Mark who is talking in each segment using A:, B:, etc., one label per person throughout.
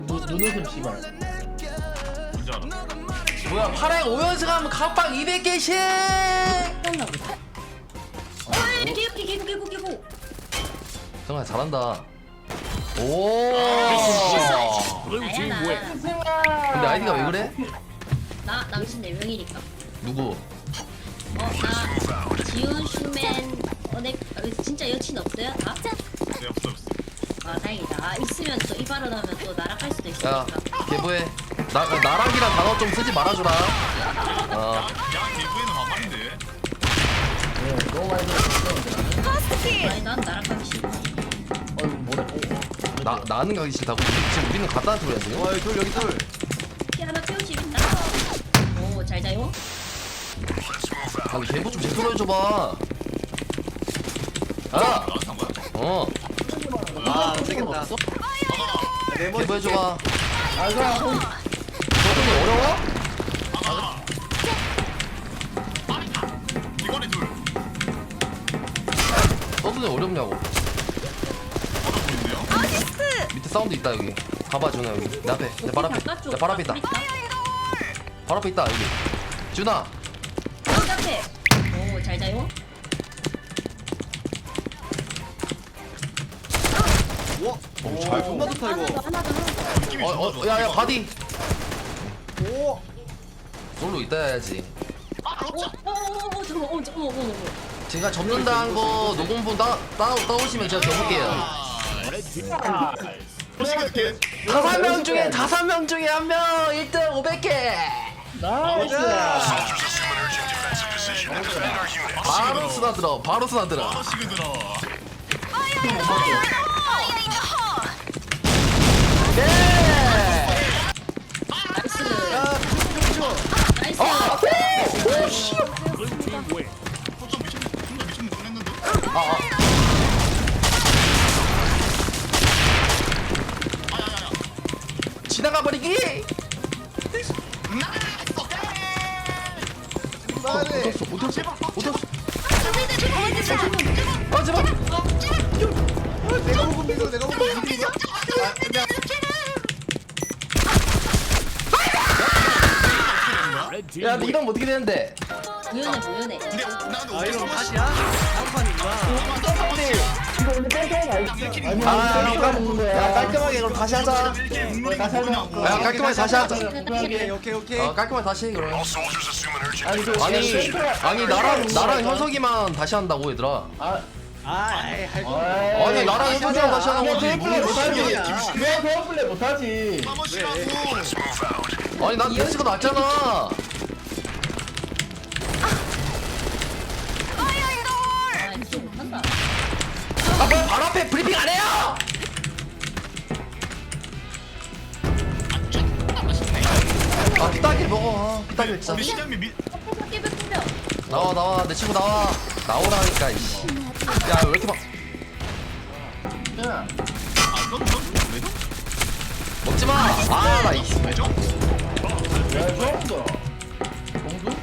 A: 눈, 눈웃음 씨발
B: 뭔지 알아?
C: 뭐야 파랑 5연승 하면 각방 200개씩
D: 떴나 보다. 어이 개구 개구 개구 개구.
C: 정말 잘한다 오
D: 나야
C: 근데 아이디가 왜 그래?
D: 나. 나 남친 4명이니까.
C: 누구?
D: 어, 나 지훈 슈맨 어네 어, 진짜 여친 없어요? 다?
B: 네 없어 없어
D: 아 다행이다. 아, 있으면 또 이발을 하면 또 날아갈 수도 있으니까.
C: 야 개보해 나, 나락이란 단어 좀 쓰지 말아주라 어
B: 야 개구에는 반말인데
A: 네, 너무 많이 들었어
D: 아니 난 날아가기 싫어.
A: 어이구 뭐래 어,
C: 나, 나는 가기 싫다고 지금 우리는 갔다는 소리야 지금
E: 어, 둘, 여기 둘.
D: 피 하나 태우시겠다. 오잘 자요.
C: 아 개보 좀 제대로 해줘봐 아! 어
E: 아, 안 되겠다. 네
C: 해줘봐
A: 아 그럼 형
C: 저분이 어려워?
B: 이거리 둘
C: 서든이 어렵냐고? 밑에 사운드 있다 여기 가봐 준아 여기 내 앞에 내 발 앞에 내 발 앞에 있다 발 앞에 있다 여기 준아
D: 여기 앞에. 오 잘 자요.
E: 와, 오, 잘 존나 좋다
D: 하나 더
E: 이거.
D: 하나 더 하나 더.
B: 느낌이 존나 좋아.
C: 어어야야 바디.
E: 오,
C: 솔로 있다 해야지.
D: 어, 어, 잠깐만, 어, 잠깐만, 어, 어, 어.
C: 제가 접는다 한거 녹음본 따, 따, 따오시면 제가 접을게요.
B: 그렇게.
C: 다섯 명 중에 다섯 명 중에 한 명 1등 500개.
A: 나이스.
C: 바로 쓰나들어 바로 쓰나들어.
B: 시그 들어
E: 빨리.
C: 못했어 못했어 못했어 아 제발
E: 어, 내가 먹은 미소, 내가 먹은 미소. 아, 그냥.
C: 야 근데 이러면 어떻게 되는데
D: 무연해, 무연해.
B: 근데 나 근데
E: 아,
B: 어떻게 서버
E: 다시야? 다음 판이구나.
A: 이거 오늘 깔끔하게 알지 아니
C: 아, 야,
A: 깔끔하게 거야
C: 야 깔끔하게 그럼 다시 하자
A: 어, 다시 하자
C: 야 깔끔하게 다시 하자
E: 오케이, 오케이, 오케이.
C: 어 깔끔하게 다시 해 그럼
A: 아니 그
C: 아니 아니 나랑 나랑 현석이만 다시 한다고 얘들아
A: 아
E: 아, 에이, 할 거.
C: 아니 나랑 현석이랑 다시 하는 거지
A: 페어플레이 못하지. 왜 페어플레이 못하지
C: 아니 난 데스가 낫잖아
D: 아,
C: 피딱길 진짜
B: 우리 시장님 미.
C: 나와 나와 내 친구 나와 나오라니까 이씨 야왜 이렇게
A: 막야
B: 아, 넌, 넌, 왜죠?
C: 먹지 마 아나 이씨
B: 왜죠?
A: 야, 좋았어 공주?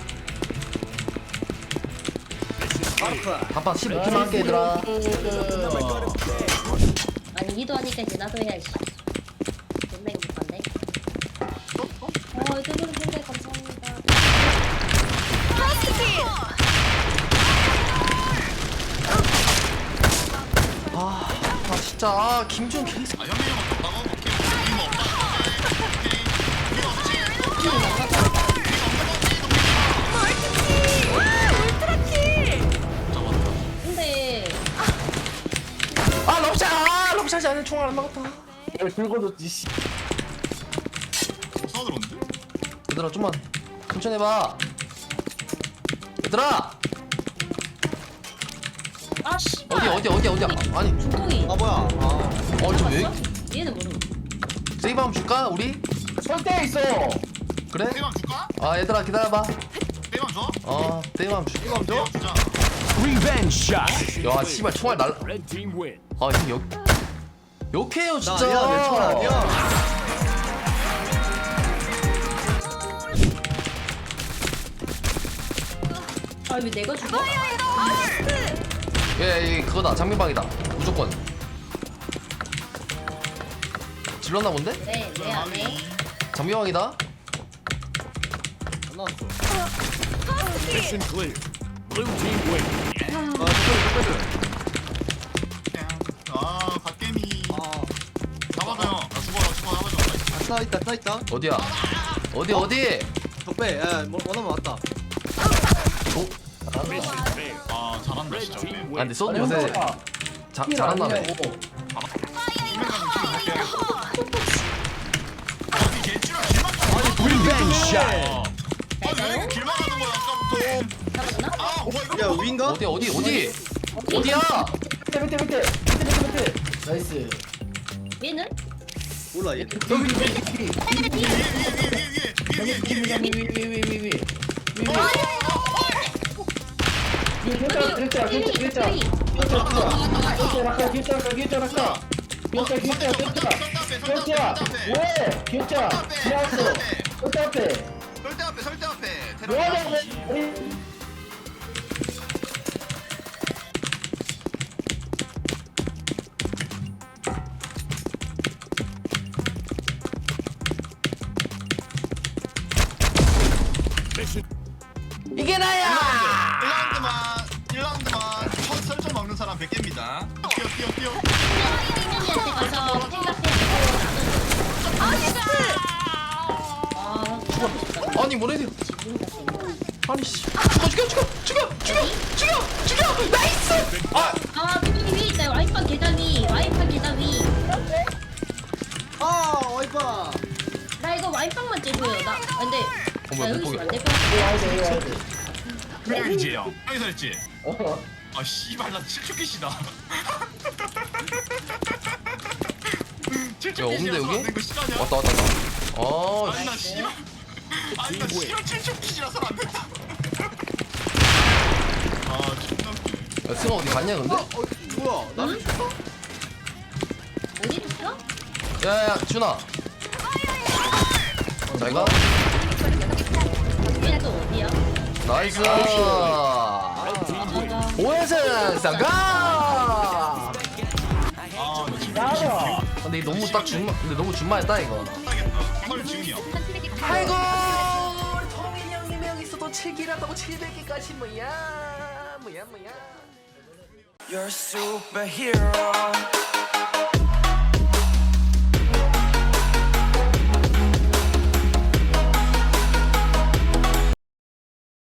C: 한판 15킬만 할게 얘들아
D: 아니, 니도 하니까 이제 나도 해야지.
C: 진짜. 아 김준 개새
B: 아, 형님 형은 또 나가볼게 이거 없다
D: 근데,
C: 아 럽샷 아 럽샷이 아니라 총알 안 나갔다.
A: 야 긁어줬지 씨.
B: 오는데?
C: 얘들아 좀만. 천천히 해봐. 얘들아
D: 아, 씨발.
C: 어디 어디 어디 어디 아니
D: 중통이.
E: 아, 뭐야. 아,
C: 어저왜
D: 얘는 모르.
C: 세이브 한번 줄까 우리
A: 설대 있어
C: 그래
B: 대만 줄까?
C: 아 얘들아 기다려봐
B: 대만 줘?
C: 어 세이브 한번 줄게
E: 이거 줘?
B: 주자
F: Revenge shot.
C: 야 씨발 총알 날라
F: Red team win.
C: 아 지금 역 욕해요
E: 나
C: 진짜
E: 아니야, 내총 아니야.
D: 아, 왜 내가 죽어?
C: 예, 예 그거다. 장미방이다. 무조건. 질렀나 본데?
D: 네, 내 안에.
C: 장미방이다.
E: 안 나왔어
F: Mission clear. Blue team win.
E: 아 스페드
B: 아 갓게미
E: 아
B: 잡아줘요. 나 죽어 나 죽어 잡아줘.
E: 아, 싸있다 싸있다.
C: 어디야? 어디 어디?
E: 적배 야 뭐, 원하면 왔다.
B: 아 잘한다 진짜
F: team
C: 아
F: win.
C: 근데 소드
A: 아니
C: 요새
A: 형아
C: 자,
A: 힐
C: 잘한다네
A: 아니냐고.
B: 아니 개쭈라 길막
F: Revenge shot.
B: 어. 아니 왜 이렇게 길막 하는 거야 아까부터
D: 잡았나?
B: 아 뭐야 이거
E: 야 위인가?
C: 어디 어디 어디
D: 어디?
C: 어디야
A: 밑에 밑에 밑에 밑에 밑에 밑에. 나이스.
D: 얘는?
E: 몰라 얘
A: 여기 위에 위에
B: 위에 위에 위에 위에 위에 위에 위에 위에
A: 위에 위에 위에 위에 위에. 길자 길자 길자 길자. 길자 길자 라카 길자 라카 길자 라카. 길자 길자 길자. 길자. 왜? 길자. 지하수. 길자 앞에.
B: 설대 앞에 설대 앞에
A: 뭐하냐고.
C: 이게 나야
B: 100개입니다 뛰어 뛰어 뛰어.
D: 아.
C: 아니 뭐래
D: 지금 같은
C: 아니 씨 죽여 죽여 죽여 죽여 죽여 죽여 죽여 나이스 아
D: 아, 혜민이 위 있다. 와이파 계단 위. 와이파 계단 위.
E: 아 와이파
D: 나 이거 와이파만 째고요. 나, 아, 근데.
C: 어머,
D: 나 여기
C: 못
D: 있으면 안될
A: 이거
D: 것 같아.
B: 그래야지 형 여기서 했지
A: 어.
B: 아 씨발 나 7초끼시다
C: 야, 없는데, 여기? 왔다 왔다 왔다 어
B: 아니 나 씨발 아니 나 씨발 7초끼시라서 안 된다 아 존나 웃기네.
C: 야, 승아 어디 갔냐 근데?
E: 어 뭐야 나를 줬어?
D: 어디 있어?
C: 야야 준아 잘가
D: 얘또 어디야?
C: 나이스
D: 아.
C: 오해승 상가. 근데 이거 너무 딱 준마 근데 너무 준마했다 이거 아이고 우리 동민이 형님이 여기 있어도 7기라다고 700개까지 뭐야 뭐야 뭐야
G: You're a superhero.